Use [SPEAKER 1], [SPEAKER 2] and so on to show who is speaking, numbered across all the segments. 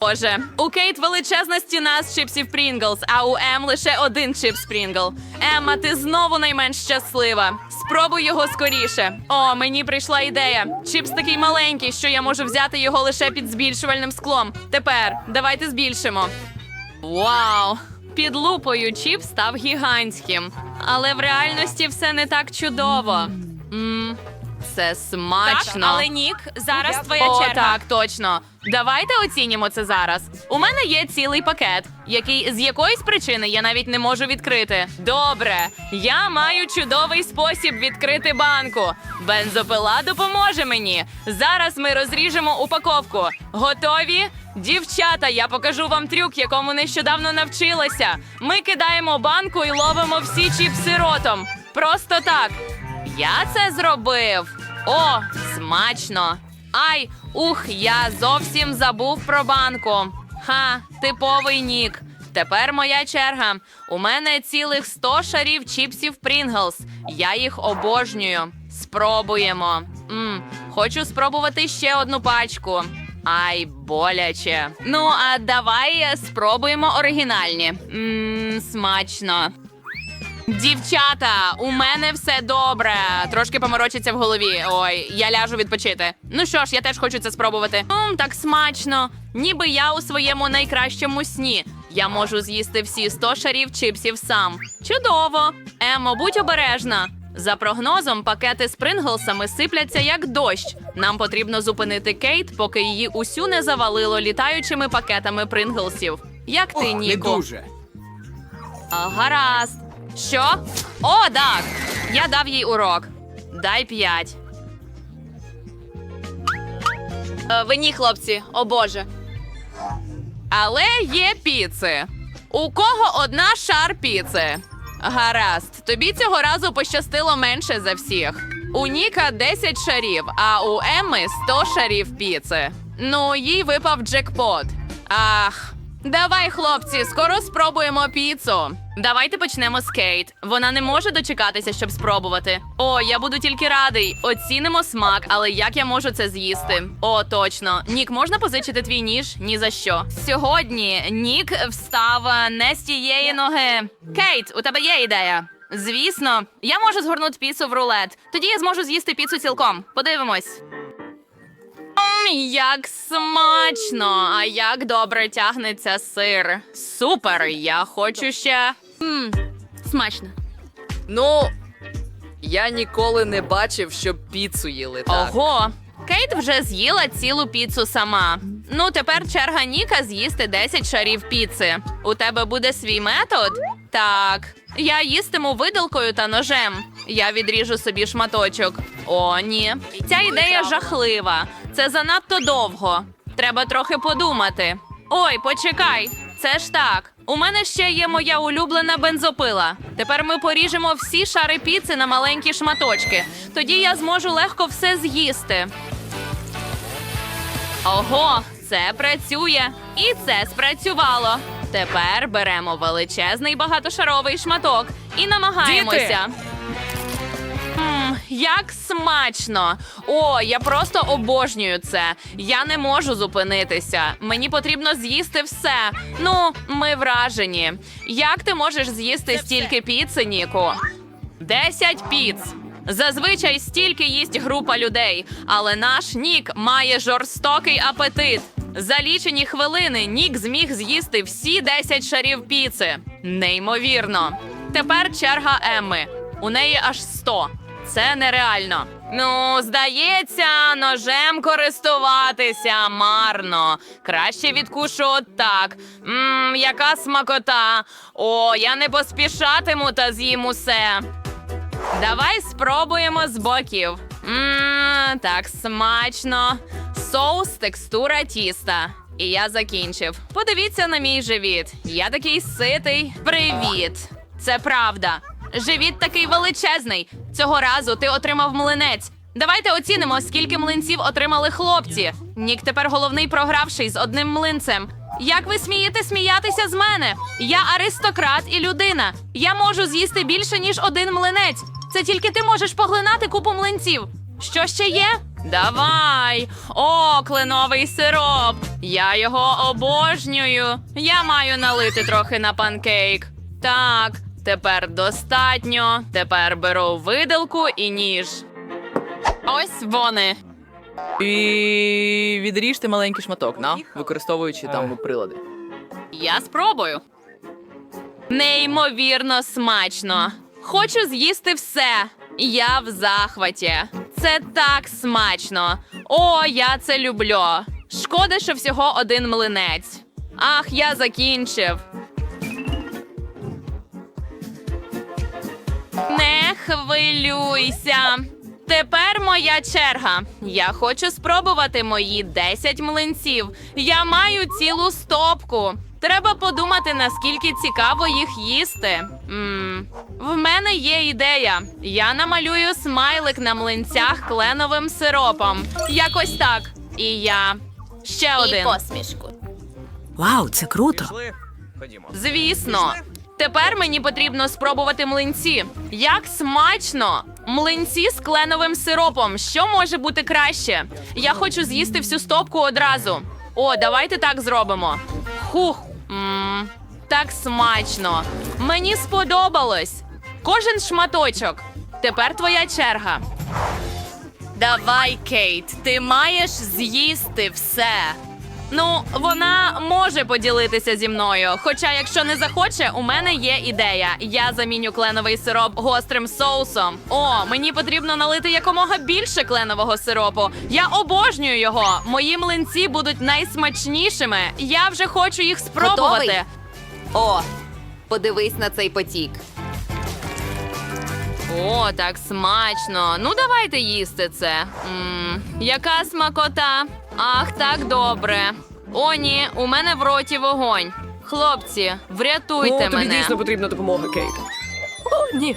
[SPEAKER 1] Боже, у Кейт величезна стіна з чипсів Прінглс, а у Ем лише один чипс Прінгл. Емма, ти знову найменш щаслива. Спробуй його скоріше. О, мені прийшла ідея. Чипс такий маленький, що я можу взяти його лише під збільшувальним склом. Тепер давайте збільшимо. Вау! Під лупою чіп став гігантським. Але в реальності все не так чудово. М, це смачно.
[SPEAKER 2] Так, але Нік, зараз твоя
[SPEAKER 1] О,
[SPEAKER 2] черга.
[SPEAKER 1] так, точно. Давайте оцінімо це зараз. У мене є цілий пакет, який з якоїсь причини я навіть не можу відкрити. Добре, я маю чудовий спосіб відкрити банку. Бензопила допоможе мені. Зараз ми розріжемо упаковку. Готові? Дівчата, я покажу вам трюк, якому нещодавно навчилася. Ми кидаємо банку і ловимо всі чіпси ротом. Просто так. Я це зробив. О, смачно. Ай, ух, я зовсім забув про банку. Ха, типовий нік. Тепер моя черга. У мене цілих 100 шарів чіпсів Прінглс. Я їх обожнюю. Спробуємо. м хочу спробувати ще одну пачку. Ай, боляче. Ну, а давай спробуємо оригінальні. Мм, смачно. Дівчата, у мене все добре. Трошки поморочиться в голові. Ой, я ляжу відпочити. Ну що ж, я теж хочу це спробувати. Мм, так смачно. Ніби я у своєму найкращому сні. Я можу з'їсти всі 100 шарів чипсів сам. Чудово. Емо, будь обережна. За прогнозом, пакети з принглсами сипляться як дощ. Нам потрібно зупинити Кейт, поки її усю не завалило літаючими пакетами принглсів. Як ти,
[SPEAKER 3] Не
[SPEAKER 1] Ніко?
[SPEAKER 3] дуже.
[SPEAKER 1] А, гаразд. Що? О, так. Я дав їй урок. Дай п'ять. Е, Ви ні, хлопці, о Боже. Але є піци. У кого одна шар піци? Гаразд, тобі цього разу пощастило менше за всіх. У Ніка 10 шарів, а у Емми 100 шарів піци. Ну, їй випав джекпот. Ах, давай, хлопці, скоро спробуємо піцу. Давайте почнемо з Кейт. Вона не може дочекатися, щоб спробувати. О, я буду тільки радий. Оцінимо смак, але як я можу це з'їсти? О, точно. Нік, можна позичити твій ніж? Ні за що. Сьогодні Нік встав е, не з тієї ноги. Кейт, у тебе є ідея? Звісно, я можу згорнути піцу в рулет. Тоді я зможу з'їсти піцу цілком. Подивимось. Як смачно! А як добре тягнеться сир. Супер! Я хочу ще. М, смачно.
[SPEAKER 4] Ну, я ніколи не бачив, щоб піцу їли так.
[SPEAKER 1] Ого! Кейт вже з'їла цілу піцу сама. Ну, тепер черга Ніка з'їсти 10 шарів піци. У тебе буде свій метод? Так. Я їстиму виделкою та ножем. Я відріжу собі шматочок. О, ні. Ця ідея жахлива. Це занадто довго. Треба трохи подумати. Ой, почекай. Це ж так. У мене ще є моя улюблена бензопила. Тепер ми поріжемо всі шари піци на маленькі шматочки. Тоді я зможу легко все з'їсти. Ого, це працює. І це спрацювало. Тепер беремо величезний багатошаровий шматок і намагаємося. М, як смачно! О, я просто обожнюю це. Я не можу зупинитися. Мені потрібно з'їсти все. Ну, ми вражені. Як ти можеш з'їсти стільки піци, Ніку? Десять піц. Зазвичай стільки їсть група людей, але наш Нік має жорстокий апетит. За лічені хвилини Нік зміг з'їсти всі 10 шарів піци. Неймовірно. Тепер черга Емми. У неї аж 100. Це нереально. Ну, здається, ножем користуватися марно. Краще відкушу отак. Мм, яка смакота. О, я не поспішатиму та з'їм усе. Давай спробуємо з боків. Мм, так смачно. Соус, текстура тіста. І я закінчив. Подивіться на мій живіт. Я такий ситий. Привіт. Це правда. Живіт такий величезний. Цього разу ти отримав млинець. Давайте оцінимо, скільки млинців отримали хлопці. Нік тепер головний програвший з одним млинцем. Як ви смієте сміятися з мене? Я аристократ і людина. Я можу з'їсти більше, ніж один млинець. Це тільки ти можеш поглинати купу млинців. Що ще є? Давай. О, кленовий сироп. Я його обожнюю. Я маю налити трохи на панкейк. Так, тепер достатньо. Тепер беру виделку і ніж. Ось вони.
[SPEAKER 4] І відріжте маленький шматок, на, використовуючи там прилади.
[SPEAKER 1] Я спробую. Неймовірно смачно. Хочу з'їсти все. Я в захваті. Це так смачно. О, я це люблю. Шкода, що всього один млинець. Ах, я закінчив. Не хвилюйся. Тепер моя черга. Я хочу спробувати мої 10 млинців. Я маю цілу стопку. Треба подумати, наскільки цікаво їх їсти. м В мене є ідея. Я намалюю смайлик на млинцях кленовим сиропом. Якось так. І я. Ще один.
[SPEAKER 2] посмішку.
[SPEAKER 3] Вау, це круто.
[SPEAKER 1] Звісно. Тепер мені потрібно спробувати млинці. Як смачно! Млинці з кленовим сиропом. Що може бути краще? Я хочу з'їсти всю стопку одразу. О, давайте так зробимо. Хух. м так смачно. Мені сподобалось. Кожен шматочок. Тепер твоя черга. Давай, Кейт, ти маєш з'їсти все. Ну, вона може поділитися зі мною. Хоча, якщо не захоче, у мене є ідея. Я заміню кленовий сироп гострим соусом. О, мені потрібно налити якомога більше кленового сиропу. Я обожнюю його. Мої млинці будуть найсмачнішими. Я вже хочу їх спробувати.
[SPEAKER 5] Готовий? О, подивись на цей потік.
[SPEAKER 1] О, так смачно. Ну, давайте їсти це. м яка смакота. Ах, так добре. О, ні, у мене в роті вогонь. Хлопці, врятуйте
[SPEAKER 6] О, тобі
[SPEAKER 1] мене.
[SPEAKER 6] дійсно потрібна допомога, Кейт. О, ні.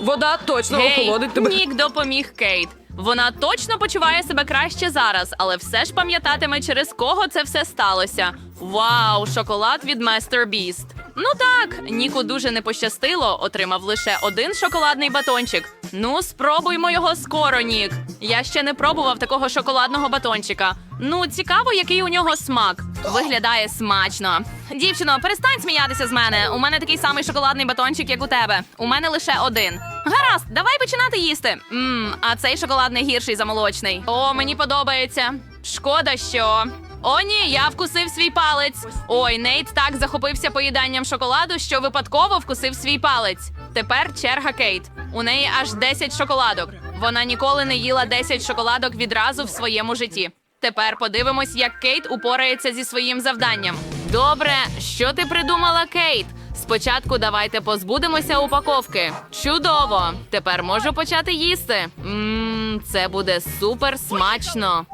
[SPEAKER 6] Вода точно
[SPEAKER 1] Гей,
[SPEAKER 6] охолодить тебе.
[SPEAKER 1] Нік допоміг Кейт. Вона точно почуває себе краще зараз, але все ж пам'ятатиме, через кого це все сталося. Вау, шоколад від Master Beast. Ну так, Ніку дуже не пощастило, отримав лише один шоколадний батончик. Ну, спробуймо його скоро, Нік. Я ще не пробував такого шоколадного батончика. Ну, цікаво, який у нього смак. Виглядає смачно. Дівчино, перестань сміятися з мене. У мене такий самий шоколадний батончик, як у тебе. У мене лише один. Гаразд, давай починати їсти. Мм, а цей шоколадний гірший за молочний. О, мені подобається. Шкода, що. О, ні, я вкусив свій палець. Ой, Нейт так захопився поїданням шоколаду, що випадково вкусив свій палець. Тепер черга Кейт. У неї аж 10 шоколадок. Вона ніколи не їла 10 шоколадок відразу в своєму житті. Тепер подивимось, як Кейт упорається зі своїм завданням. Добре, що ти придумала, Кейт? Спочатку давайте позбудемося упаковки. Чудово! Тепер можу почати їсти. Мм, це буде супер смачно.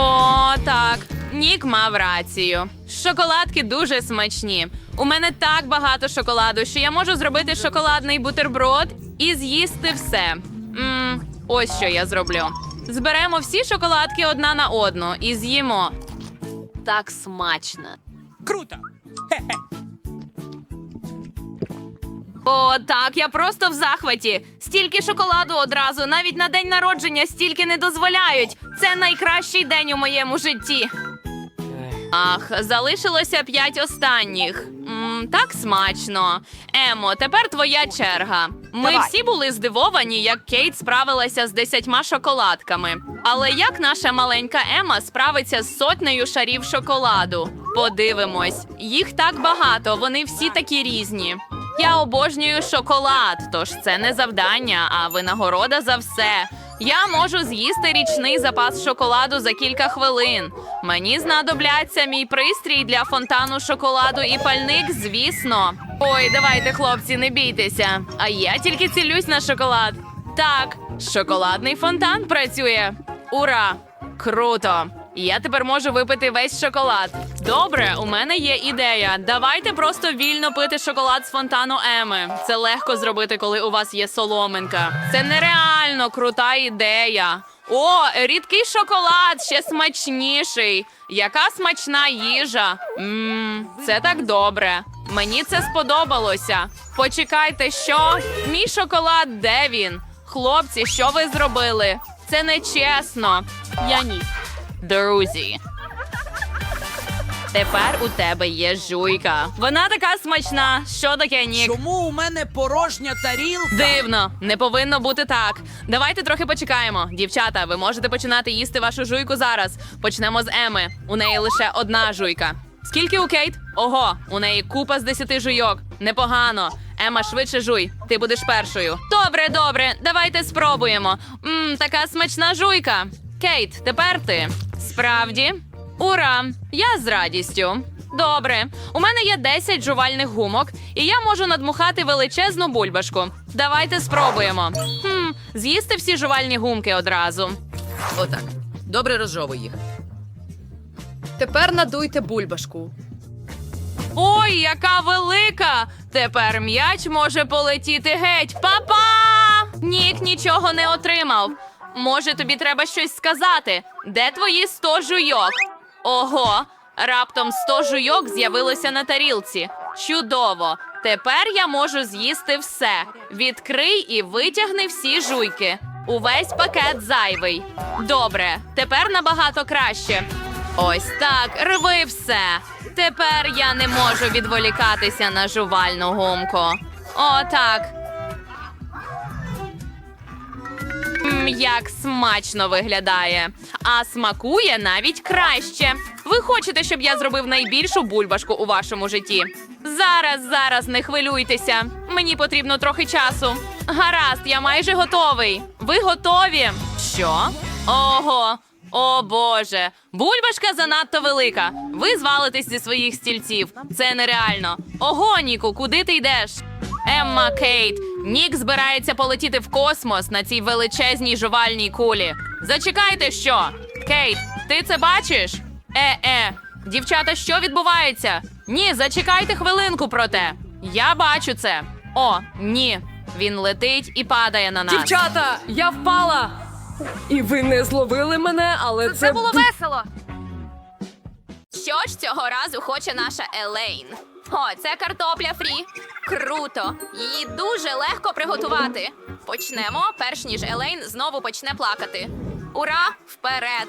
[SPEAKER 1] О, так. Нік мав рацію. Шоколадки дуже смачні. У мене так багато шоколаду, що я можу зробити шоколадний бутерброд і з'їсти все. Мм, ось що я зроблю. Зберемо всі шоколадки одна на одну і з'їмо. Так смачно. О, так, я просто в захваті. Стільки шоколаду одразу, навіть на день народження стільки не дозволяють. Це найкращий день у моєму житті. Ах, залишилося п'ять останніх. м так смачно. Емо, тепер твоя черга. Ми всі були здивовані, як Кейт справилася з десятьма шоколадками. Але як наша маленька Ема справиться з сотнею шарів шоколаду? Подивимось, їх так багато, вони всі такі різні. Я обожнюю шоколад, тож це не завдання, а винагорода за все. Я можу з'їсти річний запас шоколаду за кілька хвилин. Мені знадобляться мій пристрій для фонтану шоколаду і пальник, звісно. Ой, давайте, хлопці, не бійтеся. А я тільки цілюсь на шоколад. Так, шоколадний фонтан працює. Ура! Круто! Я тепер можу випити весь шоколад. Добре, у мене є ідея. Давайте просто вільно пити шоколад з фонтану Еми. Це легко зробити, коли у вас є соломинка. Це нереально крута ідея. О, рідкий шоколад ще смачніший. Яка смачна їжа. Мм, це так добре. Мені це сподобалося. Почекайте, що? Мій шоколад, де він? Хлопці, що ви зробили? Це не чесно. Я ні. Друзі. Тепер у тебе є жуйка. Вона така смачна. Що таке, Нік?
[SPEAKER 3] Чому у мене порожня тарілка?
[SPEAKER 1] Дивно, не повинно бути так. Давайте трохи почекаємо. Дівчата, ви можете починати їсти вашу жуйку зараз. Почнемо з Еми. У неї лише одна жуйка. Скільки у Кейт? Ого, у неї купа з десяти жуйок. Непогано. Ема, швидше жуй. Ти будеш першою. Добре, добре, давайте спробуємо. Мм, така смачна жуйка. Кейт, тепер ти. Справді? Ура! Я з радістю. Добре, у мене є 10 жувальних гумок, і я можу надмухати величезну бульбашку. Давайте спробуємо. Хм, з'їсти всі жувальні гумки одразу.
[SPEAKER 4] Отак. Добре розжовуй їх.
[SPEAKER 6] Тепер надуйте бульбашку.
[SPEAKER 1] Ой, яка велика! Тепер м'яч може полетіти геть. Па-па! Нік нічого не отримав. Може, тобі треба щось сказати. Де твої 100 жуйок? Ого, раптом 100 жуйок з'явилося на тарілці. Чудово! Тепер я можу з'їсти все. Відкрий і витягни всі жуйки. Увесь пакет зайвий. Добре, тепер набагато краще. Ось так, рви все. Тепер я не можу відволікатися на жувальну гумку. О, так. Як смачно виглядає, а смакує навіть краще. Ви хочете, щоб я зробив найбільшу бульбашку у вашому житті? Зараз, зараз не хвилюйтеся. Мені потрібно трохи часу. Гаразд, я майже готовий. Ви готові? Що? Ого. О Боже, бульбашка занадто велика. Ви звалитесь зі своїх стільців. Це нереально. Ого, Ніку, куди ти йдеш? Емма Кейт, Нік збирається полетіти в космос на цій величезній жувальній кулі. Зачекайте, що? Кейт, ти це бачиш? Е-е, дівчата, що відбувається? Ні, зачекайте хвилинку проте. Я бачу це. О, ні. Він летить і падає на нас.
[SPEAKER 6] Дівчата, я впала! І ви не зловили мене, але це, було
[SPEAKER 1] весело. Що ж цього разу хоче наша Елейн? О, це картопля фрі. Круто! Її дуже легко приготувати. Почнемо, перш ніж Елейн знову почне плакати. Ура! Вперед!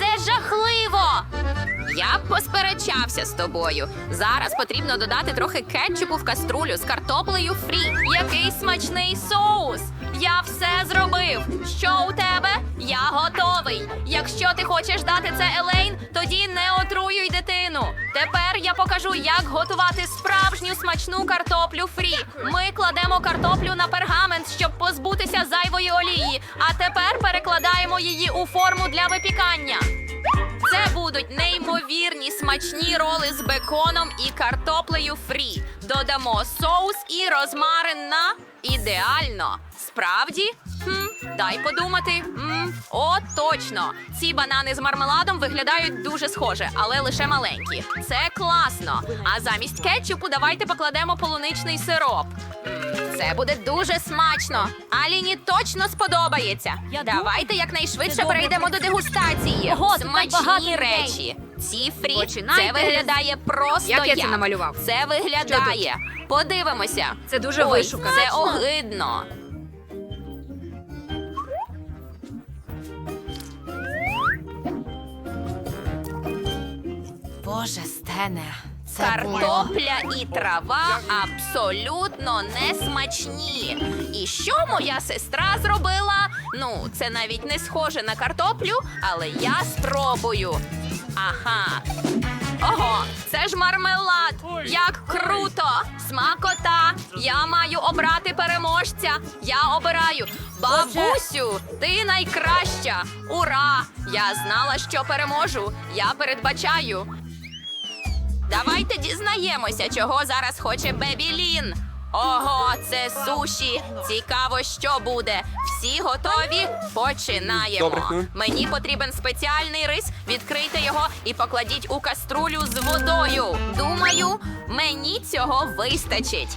[SPEAKER 1] Це жахливо. Я б посперечався з тобою. Зараз потрібно додати трохи кетчупу в каструлю з картоплею фрі. Який смачний соус! Я все зробив. Що у тебе? Я готовий. Якщо ти хочеш дати це Елейн, тоді не отруюй дитину. Тепер я покажу, як готувати смачну картоплю фрі. Ми кладемо картоплю на пергамент, щоб позбутися зайвої олії. А тепер перекладаємо її у форму для випікання. Це будуть неймовірні смачні роли з беконом і картоплею фрі. Додамо соус і розмарин на ідеально. Справді? Хм, дай подумати. М, о, точно. Ці банани з мармеладом виглядають дуже схоже, але лише маленькі. Це класно. А замість кетчупу давайте покладемо полуничний сироп. М, Це буде дуже смачно. Аліні точно сподобається. Давайте якнайшвидше перейдемо до дегустації. Смачні речі. Ці фрі. Це виглядає просто
[SPEAKER 5] Як я це намалював?
[SPEAKER 1] Це виглядає. Подивимося.
[SPEAKER 6] Це дуже
[SPEAKER 1] Ой,
[SPEAKER 6] вишукано.
[SPEAKER 1] Це огидно. Боже, Стене,
[SPEAKER 5] Картопля і трава абсолютно не смачні. І що моя сестра зробила? Ну, це навіть не схоже на картоплю, але я спробую. Ага. Ого, це ж мармелад! Як круто! Смакота! Я маю обрати переможця! Я обираю бабусю! Ти найкраща! Ура! Я знала, що переможу! Я передбачаю! Давайте дізнаємося, чого зараз хоче Бебі Лін. Ого, це суші. Цікаво, що буде. Всі готові? Починаємо.
[SPEAKER 7] Добре.
[SPEAKER 5] Мені потрібен спеціальний рис. Відкрийте його і покладіть у каструлю з водою. Думаю, мені цього вистачить.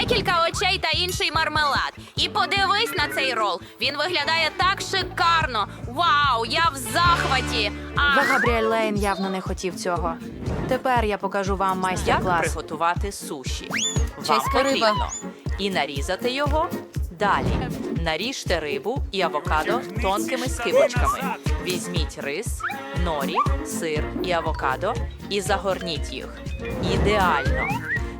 [SPEAKER 5] Декілька очей та інший мармелад. І подивись на цей рол. Він виглядає так шикарно. Вау, я в захваті.
[SPEAKER 8] Ви,
[SPEAKER 5] Ах,
[SPEAKER 8] Габріель Лейн явно не хотів цього. Тепер я покажу вам майстер-клас.
[SPEAKER 9] приготувати суші? Вам
[SPEAKER 5] Чеська риба.
[SPEAKER 9] потрібно і нарізати його. Далі наріжте рибу і авокадо тонкими скибочками. Візьміть рис, норі, сир і авокадо і загорніть їх. Ідеально.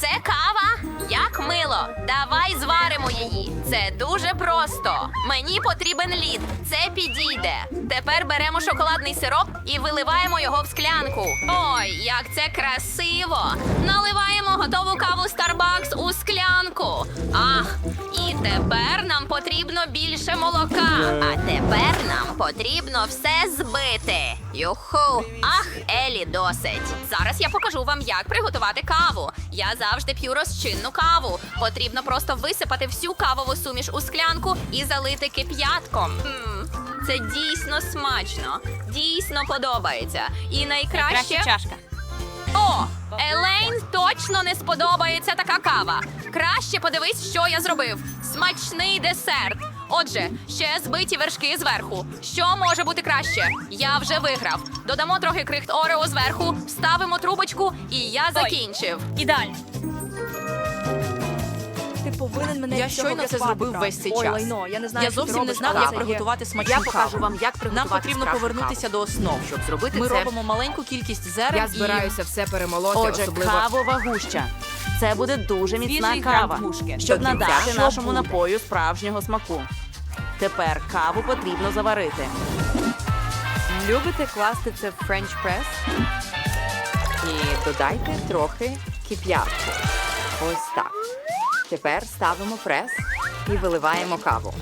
[SPEAKER 5] це кава? Як мило. Давай зваримо її. Це дуже просто. Мені потрібен лід. Це підійде. Тепер беремо шоколадний сироп і виливаємо його в склянку. Ой, як це красиво! Наливаємо готову каву Starbucks у склянку. Ах, і тепер нам потрібно більше молока. А тепер нам потрібно все збити. Юху. Ах, Елі, досить. Зараз я покажу вам, як приготувати каву. Я завжди п'ю розчинну каву. Потрібно просто висипати всю кавову суміш у склянку і залити кип'ятком. Це дійсно смачно, дійсно подобається. І найкраще
[SPEAKER 2] чашка.
[SPEAKER 5] о, Елейн точно не сподобається така кава. Краще подивись, що я зробив. Смачний десерт. Отже, ще збиті вершки зверху. Що може бути краще? Я вже виграв. Додамо трохи крихт Орео зверху, вставимо трубочку, і я закінчив.
[SPEAKER 2] Ідеально.
[SPEAKER 6] Ти повинен мене
[SPEAKER 9] Я щойно це зробив весь цей
[SPEAKER 6] Ой,
[SPEAKER 9] час.
[SPEAKER 6] лайно, я не знаю,
[SPEAKER 9] Я
[SPEAKER 6] що ти
[SPEAKER 9] зовсім не
[SPEAKER 6] робиш, але
[SPEAKER 9] як
[SPEAKER 6] це є.
[SPEAKER 9] приготувати смачну
[SPEAKER 8] Я
[SPEAKER 9] каву.
[SPEAKER 8] покажу вам, як приготувати
[SPEAKER 9] Нам потрібно
[SPEAKER 8] справжню
[SPEAKER 9] повернутися
[SPEAKER 8] каву.
[SPEAKER 9] до основ.
[SPEAKER 8] Щоб зробити
[SPEAKER 9] Ми
[SPEAKER 8] це,
[SPEAKER 9] робимо маленьку кількість зерен
[SPEAKER 8] я
[SPEAKER 9] і
[SPEAKER 8] збираюся все перемолоти,
[SPEAKER 10] Отже,
[SPEAKER 8] особливо...
[SPEAKER 10] кавова гуща. Це буде дуже міцна
[SPEAKER 2] Свіжий
[SPEAKER 10] кава, щоб
[SPEAKER 8] До кінця
[SPEAKER 10] надати
[SPEAKER 8] що
[SPEAKER 10] нашому
[SPEAKER 8] буде?
[SPEAKER 10] напою справжнього смаку. Тепер каву потрібно заварити.
[SPEAKER 8] Любите класти це в френч прес? І додайте трохи кип'ятку. Ось так. Тепер ставимо прес і виливаємо каву.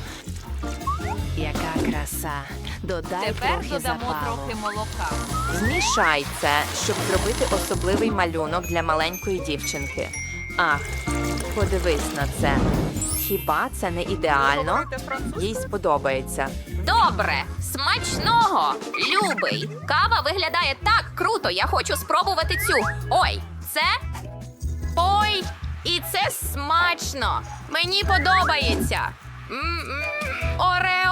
[SPEAKER 10] Яка краса! Додай
[SPEAKER 5] Тепер
[SPEAKER 10] трохи
[SPEAKER 5] додамо
[SPEAKER 10] запалу.
[SPEAKER 5] трохи молока.
[SPEAKER 8] Змішай це, щоб зробити особливий малюнок для маленької дівчинки. Ах, подивись на це. Хіба це не ідеально? Їй сподобається.
[SPEAKER 5] Добре, смачного, любий. Кава виглядає так круто. Я хочу спробувати цю. Ой, це. Ой, і це смачно. Мені подобається. Орео.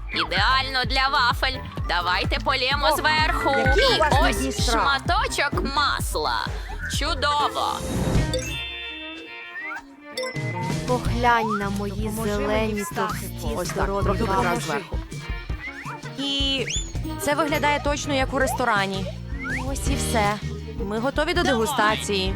[SPEAKER 5] Ідеально для вафель. Давайте полємо зверху. І ось шматочок масла. Чудово.
[SPEAKER 7] Поглянь на мої зелені товсті
[SPEAKER 10] Ось так,
[SPEAKER 7] здорові
[SPEAKER 10] трохи зверху.
[SPEAKER 7] І це виглядає точно як у ресторані. Ось і все. Ми готові до дегустації.